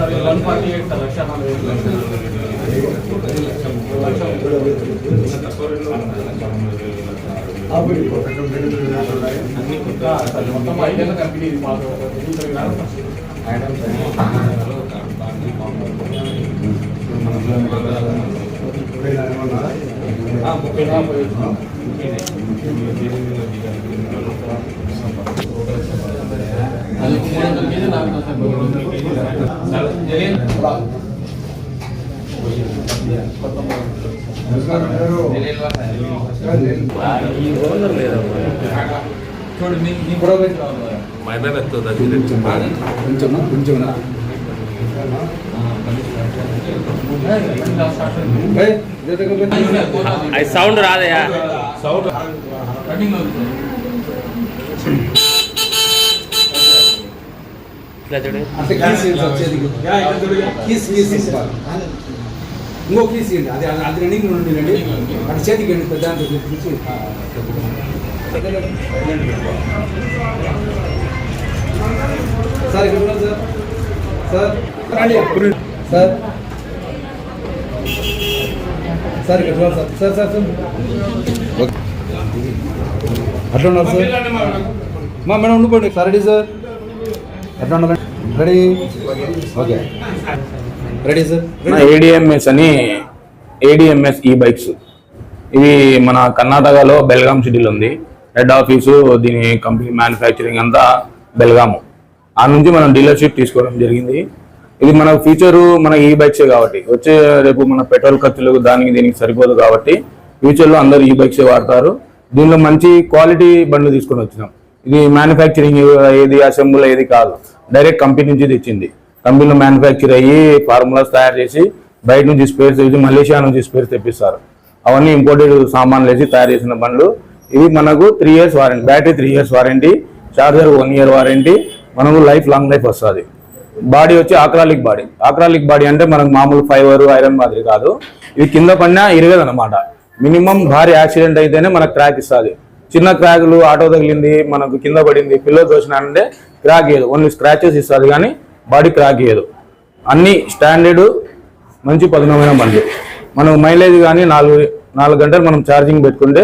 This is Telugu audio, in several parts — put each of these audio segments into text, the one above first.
Sir one forty eight lakh మొత్తం ఐదేళ్ళ కంపెనీ ఇది మాకు ముప్పై నలభై నీ కూడా కొంచెం కొంచెం అది సౌండ్. రాదయా సౌండ్ రన్నింగ్ అవుతుంది ఇట్లా చూడు అంటే కీస్ ఏంటి వచ్చేది కీస్ కీస్ ఇస్తారు ఇంకో కీస్ ఏంటి అది అది రన్నింగ్ నుండి రండి అటు చేతికి వెళ్ళి పెద్ద సార్ ఇక్కడ సార్ సార్ రండి సార్ సార్ ఇక్కడ సార్ సార్ సార్ అట్లా ఉన్నారు సార్ మా మేడం ఉండిపోండి సార్ రెడీ సార్ ఎట్లా ఉండాలి ready okay ready sir ADMS అని ఏడిఎంఎస్ ఈ బైక్స్ ఇది మన కర్ణాటకలో బెల్గాం సిటీలో ఉంది. హెడ్ ఆఫీసు దీని కంపెనీ మ్యానుఫ్యాక్చరింగ్ అంతా బెల్గాము. ఆ నుంచి మనం డీలర్షిప్ తీసుకోవడం జరిగింది. ఇది మన ఫ్యూచరు మన ఈ బైక్సే కాబట్టి. వచ్చే రేపు మన పెట్రోల్ ఖర్చులు దానికి దీనికి సరిపోదు కాబట్టి ఫ్యూచర్లో అందరూ ఈ బైక్సే వాడతారు. దీనిలో మంచి క్వాలిటీ బండ్లు తీసుకొని వచ్చినాం. ఇది మ్యానుఫ్యాక్చరింగ్ ఏది అసెంబుల్ ఏది కాదు. డైరెక్ట్ కంపెనీ నుంచి తెచ్చింది. కంపెనీలో మ్యానుఫ్యాక్చర్ అయ్యి ఫార్ములాస్ తయారు చేసి బయట నుంచి స్పేర్స్ తెచ్చి మలేషియా నుంచి స్పేర్స్ తెప్పిస్తారు. అవన్నీ ఇంపోర్టెడ్ సామాన్లు వేసి తయారు చేసిన బండ్లు. ఇవి మనకు three years warranty battery three years warranty charger one year warranty మనకు లైఫ్ లాంగ్ లైఫ్ వస్తుంది. బాడీ వచ్చి ఆక్రాలిక్ బాడీ ఆక్రాలిక్ బాడీ అంటే మనకు మామూలు ఫైబర్ ఐరన్ మాదిరి కాదు. ఇది కింద పడినా ఇరగదు అనమాట మినిమం భారీ యాక్సిడెంట్ అయితేనే మనకు క్రాక్ ఇస్తుంది. చిన్న క్రాకులు ఆటో తగిలింది మనకు కింద పడింది పిల్లో తోసినానంటే క్రాక్ ఇయ్యదు ఓన్లీ స్క్రాచెస్ ఇస్తుంది కానీ బాడీ క్రాక్ ఇయ్యదు అన్ని స్టాండర్డ్ మంచి పదునమైన బండ్లు. మనకు మైలేజ్ కానీ నాలుగు నాలుగు గంటలు మనం ఛార్జింగ్ పెట్టుకుంటే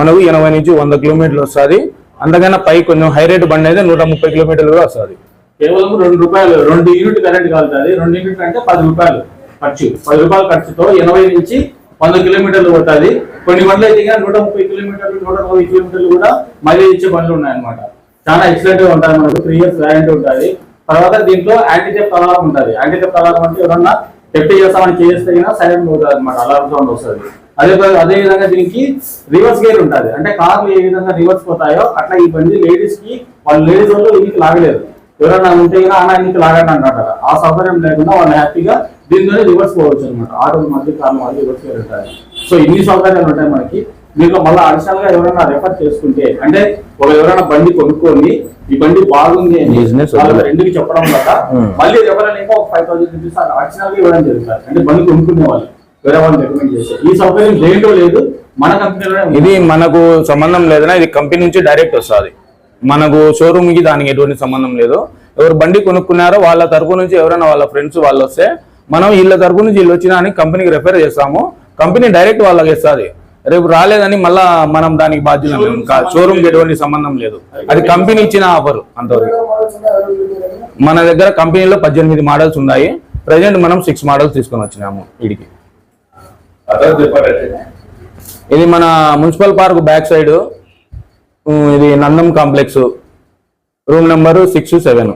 మనకు ఎనభై నుంచి వంద కిలోమీటర్లు వస్తుంది. అంతకన్నా పై కొంచెం హై రేట్ బండి అయితే నూట ముప్పై కిలోమీటర్లు కూడా వస్తుంది. కేవలం రెండు రూపాయలు రెండు యూనిట్ కరెంట్ కలుగుతుంది రెండు యూనిట్ అంటే పది రూపాయలు ఖర్చు. పది రూపాయల ఖర్చుతో ఎనభై నుంచి వంద కిలోమీటర్లు కొట్టాలి కొన్ని బండ్లు అయితే నూట ముప్పై కిలోమీటర్లు నూట నలభై కిలోమీటర్లు కూడా మైలేజ్ ఇచ్చే బండ్లు ఉన్నాయన్నమాట. చాలా ఎక్సలెంట్గా ఉంటాయి మనకు. త్రీ ఇయర్స్ గ్యారంటీ ఉంటుంది తర్వాత దీంట్లో యాంటీటెప్ అలారం ఉంటుంది యాంటీటెప్ అలారం అంటే ఎవరన్నా టెప్ చేస్తామని చేస్తే సైలెంట్ అవుతుంది అనమాట అలారం సౌండ్ వస్తుంది. అదే అదే విధంగా దీనికి రివర్స్ గేర్ ఉంటుంది అంటే కార్లు ఏ విధంగా రివర్స్ పోతాయో అట్లా ఈ బండి లేడీస్కి వాళ్ళు లేడీస్ వాళ్ళు ఇంటికి లాగలేదు. ఎవరైనా ఉంటే కానీ అన్న ఇంటికి లాగండి అంటారు ఆ సౌకర్యం లేకుండా వాళ్ళు హ్యాపీగా దీంట్లోనే రివర్స్ పోవచ్చు అనమాట ఆటోల మధ్య కార్ల మధ్య రివర్స్ ఉంటాయి సో ఇన్ని సౌకర్యాలు ఉంటాయి మనకి. దీంట్లో మళ్ళీ అడిషనల్గా ఎవరైనా రెఫర్ చేసుకుంటే అంటే ఒక ఎవరైనా బండి కొనుక్కొని ఈ బండి బాగుంది అని వాళ్ళ. ఫ్రెండ్కి చెప్పడం వల్ల Hmm. మళ్ళీ ఎవరైనా ఇంకా ఒక ఫైవ్ థౌసండ్ రూపీస్ అడిషనల్గా ఇవ్వడం జరుగుతుంది అంటే బండి కొనుక్కునే వాళ్ళు వేరే వాళ్ళు రికమెండ్ చేస్తే ఈ సౌకర్యం దేంట్లో లేదు? మన కంపెనీలోనే ఉంది. ఇది మనకు సంబంధం లేదన్నా ఇది కంపెనీ నుంచి డైరెక్ట్ వస్తుంది. మనకు షోరూమ్కి దానికి ఎటువంటి సంబంధం లేదు. ఎవరు బండి కొనుక్కున్నారో వాళ్ళ తరపు నుంచి ఎవరైనా వాళ్ళ ఫ్రెండ్స్ వాళ్ళు వస్తే మనం వీళ్ళ తరపు నుంచి వీళ్ళు వచ్చినా అని కంపెనీకి రెఫర్ చేస్తాము. కంపెనీ డైరెక్ట్ వాళ్ళకి ఇస్తుంది రేపు రాలేదని మళ్ళా మనం దానికి బాధ్యత షోరూమ్కి ఎటువంటి సంబంధం లేదు. అది కంపెనీ ఇచ్చిన ఆఫర్ అంతవరకు. మన దగ్గర కంపెనీలో పద్దెనిమిది మోడల్స్ ఉన్నాయి. ప్రజెంట్ మనం సిక్స్ మోడల్స్ తీసుకొని వచ్చినాము వీడికి ఇది మన మున్సిపల్ పార్క్ బ్యాక్ సైడ్. ఇది Nandam complex. Room number six seven